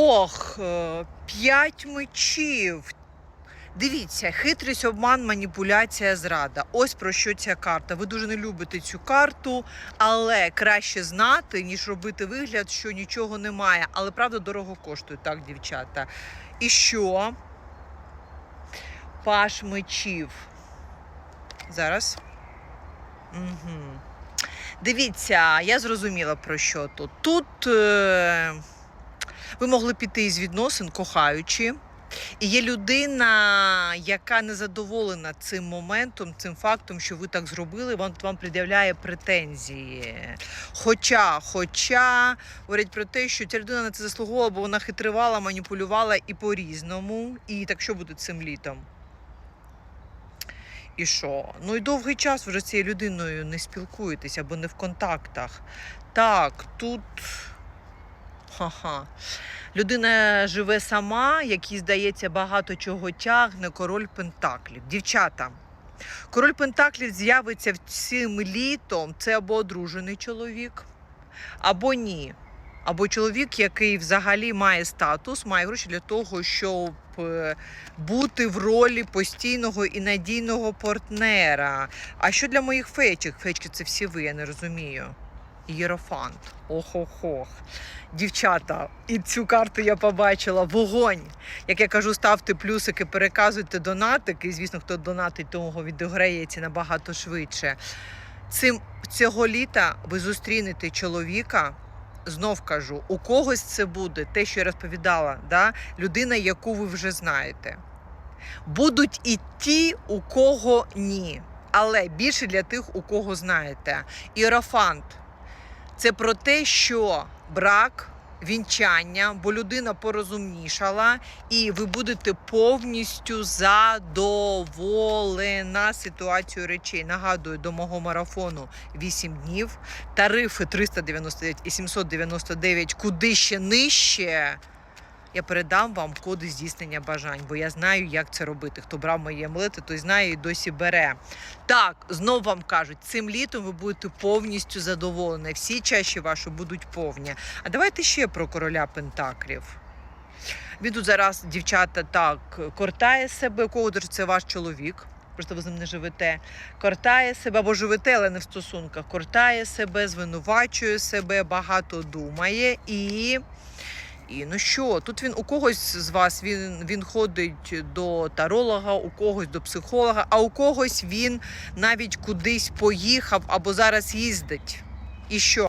Ох, е, п'ять мечів. Дивіться, хитрість, обман, маніпуляція, зрада. Ось про що ця карта. Ви дуже не любите цю карту, але краще знати, ніж робити вигляд, що нічого немає. Але правда дорого коштує, так, дівчата. І що? Паш мечів. Зараз. Угу. Дивіться, я зрозуміла про що тут. Тут е, ви могли піти із відносин, кохаючи. І є людина, яка не задоволена цим моментом, цим фактом, що ви так зробили, вам, вам пред'являє претензії. Хоча, хоча говорять про те, що ця людина на це заслуговувала, бо вона хитривала, маніпулювала і по-різному. І так що буде цим літом? І що? Ну і довгий час вже з цією людиною не спілкуєтесь або не в контактах. Так, тут. Ха-ха. Людина живе сама, якій, здається, багато чого тягне, король Пентаклів. Дівчата, король Пентаклів з'явиться цим літом. Це або одружений чоловік, або ні. Або чоловік, який взагалі має статус, має гроші для того, щоб е, бути в ролі постійного і надійного партнера. А що для моїх фейчок? Фейчки це всі ви, я не розумію. Єрофант. Ох-ох-ох. Дівчата, і цю карту я побачила. Вогонь. Як я кажу, ставте плюсики, переказуйте донатики. І, звісно, хто донатить, того відіграється набагато швидше. Цим цього літа ви зустрінете чоловіка. Знов кажу, у когось це буде те, що я розповідала, да? людина, яку ви вже знаєте. Будуть і ті, у кого ні. Але більше для тих, у кого знаєте. Іерофант це про те, що брак, вінчання, бо людина порозумнішала, і ви будете повністю задоволена ситуацією речей. Нагадую, до мого марафону 8 днів, тарифи 399 і 799, куди ще нижче. Я передам вам коди здійснення бажань, бо я знаю, як це робити. Хто брав мої амулети, той знає і досі бере. Так, знов вам кажуть, цим літом ви будете повністю задоволені. Всі чаші ваші будуть повні. А давайте ще про короля Пентаклів. Він тут зараз, дівчата, так, кортає себе, кого це ваш чоловік. Просто ви з ним не живете. Кортає себе або живете, але не в стосунках. Кортає себе, звинувачує себе, багато думає і. І ну що, тут він у когось з вас він, він ходить до таролога, у когось до психолога, а у когось він навіть кудись поїхав або зараз їздить. І що?